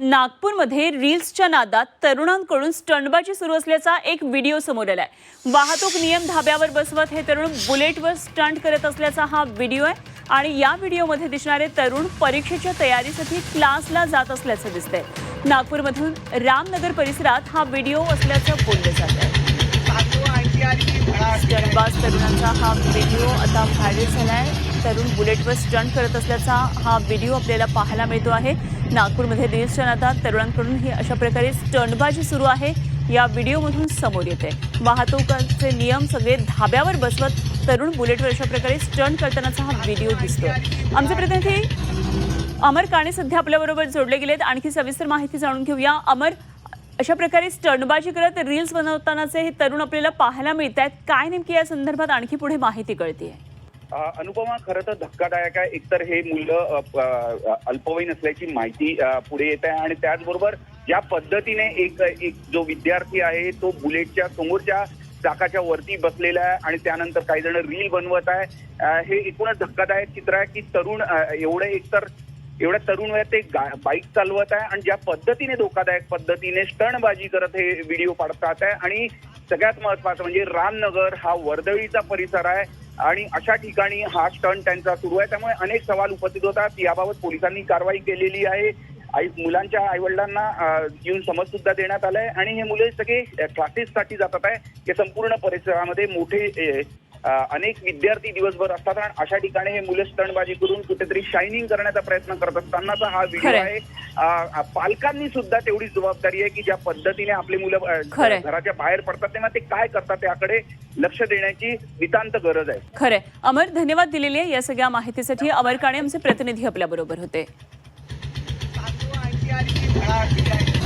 नागपूरमध्ये रील्सच्या नादात तरुणांकडून स्टंटबाजी सुरू असल्याचा एक व्हिडिओ समोर आलाय वाहतूक नियम धाब्यावर बसवत हे तरुण बुलेटवर स्टंट करत असल्याचा हा व्हिडिओ आहे आणि या व्हिडिओमध्ये दिसणारे तरुण परीक्षेच्या तयारीसाठी क्लासला जात असल्याचं दिसतंय. नागपूरमधून रामनगर परिसरात हा व्हिडिओ असल्याचं बोललं जात आहे. स्टंटबाज तरुणांचा हा व्हिडिओ आता व्हायरल झालाय. तरुण बुलेटवर स्टंट करत असल्याचा हा व्हिडिओ आपल्याला पाहायला मिळतो आहे. नागपूरमध्ये रील्सच्या नादात तरुणांकडून ही अशा प्रकारे स्टंटबाजी सुरू आहे. या व्हिडिओमधून समोर येते. वाहतुकाचे नियम सगळे धाब्यावर बसवत तरुण बुलेटवर अशा प्रकारे स्टंट करतानाचा हा व्हिडिओ दिसतो आमचे प्रतिनिधी अमर काणे सध्या आपल्याबरोबर जोडले गेलेत. आणखी सविस्तर माहिती जाणून घेऊया. अमर अशा प्रकारे स्टंटबाजी करत रील्स बनवतानाचे हे तरुण आपल्याला पाहायला मिळत आहेत काय नेमकी या संदर्भात आणखी पुढे माहिती कळते आहे अनुपमा खरं तर धक्कादायक आहे. एकतर हे मुलं अल्पवयीन असल्याची माहिती पुढे येत आहे आणि त्याचबरोबर ज्या पद्धतीने एक एक जो विद्यार्थी आहे तो बुलेटच्या समोरच्या चाकाच्या वरती बसलेला आहे आणि त्यानंतर काही जण रील बनवत आहे. हे एकूणच धक्कादायक चित्र आहे की तरुण एवढं एकतर एवढ्या तरुण वयात ते गा- बाईक चालवत आहे आणि ज्या पद्धतीने धोकादायक पद्धतीने स्टणबाजी करत हे व्हिडिओ पाडतात आहे. आणि सगळ्यात महत्वाचं म्हणजे रामनगर हा वर्दळीचा परिसर आहे. आणि अशा ठिकाणी हा स्टंट त्यांचा सुरू आहे. त्यामुळे अनेक सवाल उपस्थित होतात. याबाबत पोलिसांनी कारवाई केलेली आहे. आई मुलांच्या आईवडिलांना येऊन समज सुद्धा देण्यात आलाय. आणि हे मुले सगळे क्लासेससाठी जातात आहे. हे संपूर्ण परिसरामध्ये मोठे अनेक विद्यार्थी दिवसभर असतात. आणि अशा ठिकाणी हे मुलं स्टंटबाजी करून कुठेतरी शायनिंग करण्याचा प्रयत्न करत असतानाचा हा व्हिडिओ. आहे. पालकांनी सुद्धा तेवढीच जबाबदारी आहे की ज्या पद्धतीने आपले मुलं. घराच्या बाहेर पडतात तेव्हा ते काय करतात त्याकडे लक्ष देण्याची नितांत गरज आहे. खरंय. अमर धन्यवाद दिलेली आहे या सगळ्या माहितीसाठी. अमर काणे आमचे प्रतिनिधी होते. आली की धडा